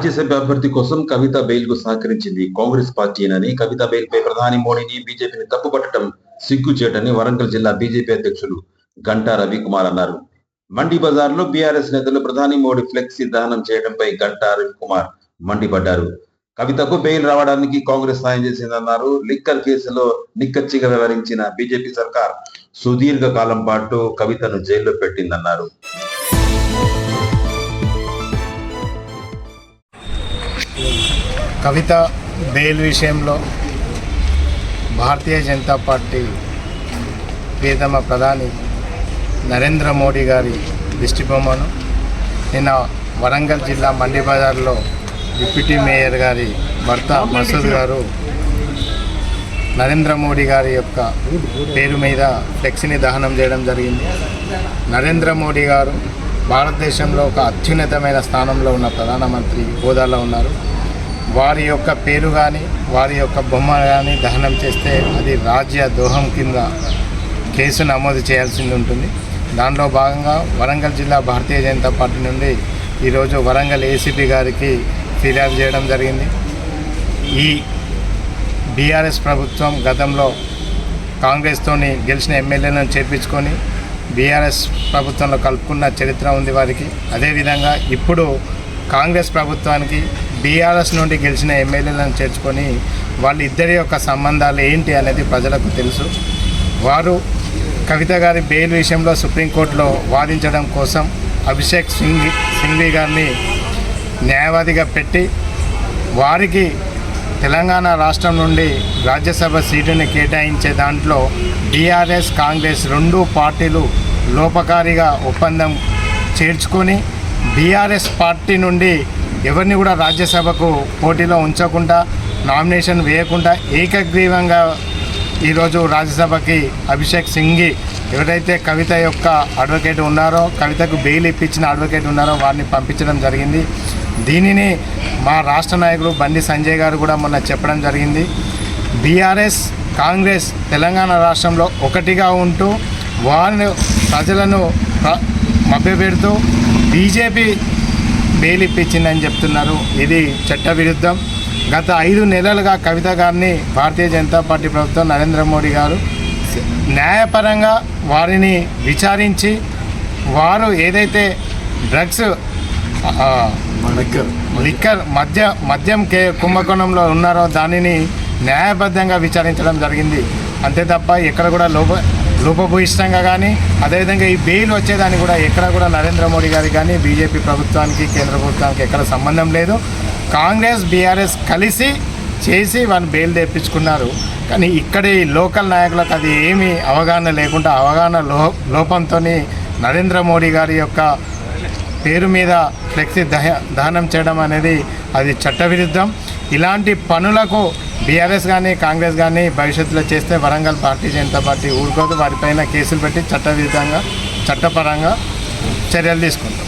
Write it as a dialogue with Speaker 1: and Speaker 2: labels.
Speaker 1: రాజ్యసభ అభ్యర్థి కోసం కవిత బెయిల్కు సహకరించింది. కాంగ్రెస్ పార్టీనని కవిత బెయిల్ పై ప్రధాని మోడీని బీజేపీని తప్పుపట్టడం సిగ్గుచేటని వరంగల్ జిల్లా బీజేపీ అధ్యక్షులు గంటా రవికుమార్ అన్నారు. మండి బజార్లో బీఆర్ఎస్ నేతలు ప్రధాని మోడీ ఫ్లెక్సీ దహనం చేయడంపై గంటా రవికుమార్ మండిపడ్డారు. కవితకు బెయిల్ రావడానికి కాంగ్రెస్ సాయం చేసిందన్నారు. లిక్కర్ కేసులో నిక్కచ్చిగా వ్యవహరించిన బీజేపీ సర్కార్ సుదీర్ఘ కాలం పాటు కవితను జైల్లో పెట్టిందన్నారు.
Speaker 2: కవిత బెయిల్ విషయంలో భారతీయ జనతా పార్టీ ప్రియతమ ప్రధాని నరేంద్ర మోడీ గారి దిష్టిబొమ్మను నిన్న వరంగల్ జిల్లా మండి బజార్లో డిప్యూటీ మేయర్ గారి భర్త మసూద్ గారు నరేంద్ర మోడీ గారి యొక్క పేరు మీద ఫ్లెక్సీని దహనం చేయడం జరిగింది. నరేంద్ర మోడీ గారు భారతదేశంలో ఒక అత్యున్నతమైన స్థానంలో ఉన్న ప్రధానమంత్రి హోదాలో ఉన్నారు. వారి యొక్క పేరు కానీ వారి యొక్క బొమ్మ కానీ దహనం చేస్తే అది రాజ్య దోహం కింద కేసు నమోదు చేయాల్సింది ఉంటుంది. దాంట్లో భాగంగా వరంగల్ జిల్లా భారతీయ జనతా పార్టీ నుండి ఈరోజు వరంగల్ ఏసీపీ గారికి ఫిర్యాదు చేయడం జరిగింది. ఈ బీఆర్ఎస్ ప్రభుత్వం గతంలో కాంగ్రెస్తోని గెలిచిన ఎమ్మెల్యేలను చేర్పించుకొని బీఆర్ఎస్ ప్రభుత్వంలో కలుపుకున్న చరిత్ర ఉంది వారికి. అదేవిధంగా ఇప్పుడు కాంగ్రెస్ ప్రభుత్వానికి బీఆర్ఎస్ నుండి గెలిచిన ఎమ్మెల్యేలను చేర్చుకొని వాళ్ళిద్దరి యొక్క సంబంధాలు ఏంటి అనేది ప్రజలకు తెలుసు. వారు కవిత గారి బెయిల్ విషయంలో సుప్రీంకోర్టులో వాదించడం కోసం అభిషేక్ సింగ్ సింఘ్వి గారిని న్యాయవాదిగా పెట్టి వారికి తెలంగాణ రాష్ట్రం నుండి రాజ్యసభ సీటుని కేటాయించే దాంట్లో బీఆర్ఎస్ కాంగ్రెస్ రెండు పార్టీలు లోపకారిగా ఒప్పందం చేర్చుకొని బీఆర్ఎస్ పార్టీ నుండి ఎవరిని కూడా రాజ్యసభకు పోటీలో ఉంచకుండా నామినేషన్ వేయకుండా ఏకగ్రీవంగా ఈరోజు రాజ్యసభకి అభిషేక్ సింఘి ఎవరైతే కవిత యొక్క అడ్వకేట్ ఉన్నారో కవితకు బెయిల్ ఇప్పించిన అడ్వకేట్ ఉన్నారో వారిని పంపించడం జరిగింది. దీనిని మా రాష్ట్ర నాయకుడు బండి సంజయ్ గారు కూడా మొన్న చెప్పడం జరిగింది. బీఆర్ఎస్ కాంగ్రెస్ తెలంగాణ రాష్ట్రంలో ఒకటిగా ఉంటూ వారిని ప్రజలను మభ్యపెడుతూ బీజేపీ బెయిల్ ఇప్పించిందని చెప్తున్నారు. ఇది చట్టవిరుద్ధం. గత ఐదు నెలలుగా కవిత గారిని భారతీయ జనతా పార్టీ ప్రభుత్వం నరేంద్ర మోడీ గారు న్యాయపరంగా వారిని విచారించి వారు ఏదైతే డ్రగ్స్ లిక్కర్ మద్య మద్యం కే కుంభకోణంలో ఉన్నారో దానిని న్యాయబద్ధంగా విచారించడం జరిగింది. అంతే తప్ప ఎక్కడ కూడా లోప లోపభూయిష్టంగా కానీ అదేవిధంగా ఈ బెయిల్ వచ్చేదాన్ని కూడా ఎక్కడ కూడా నరేంద్ర మోడీ గారికి కానీ బీజేపీ ప్రభుత్వానికి కేంద్ర ప్రభుత్వానికి ఎక్కడ సంబంధం లేదు. కాంగ్రెస్ బీఆర్ఎస్ కలిసి చేసి వాళ్ళు బెయిల్ తెప్పించుకున్నారు. కానీ ఇక్కడ ఈ లోకల్ నాయకులకు అది ఏమీ అవగాహన లేకుండా అవగాహన లో లోపంతో నరేంద్ర మోడీ గారి యొక్క పేరు మీద ఫ్లెక్సీ దహ దహనం చేయడం అనేది అది చట్టవిరుద్ధం. ఇలాంటి పనులకు బీఆర్ఎస్ కానీ కాంగ్రెస్ కానీ భవిష్యత్తులో చేస్తే వరంగల్ భారతీయ జనతా పార్టీ ఊరుకోదు. వారిపైన కేసులు పెట్టి చట్టవిరుద్ధంగా చట్టపరంగా చర్యలు తీసుకుంటాం.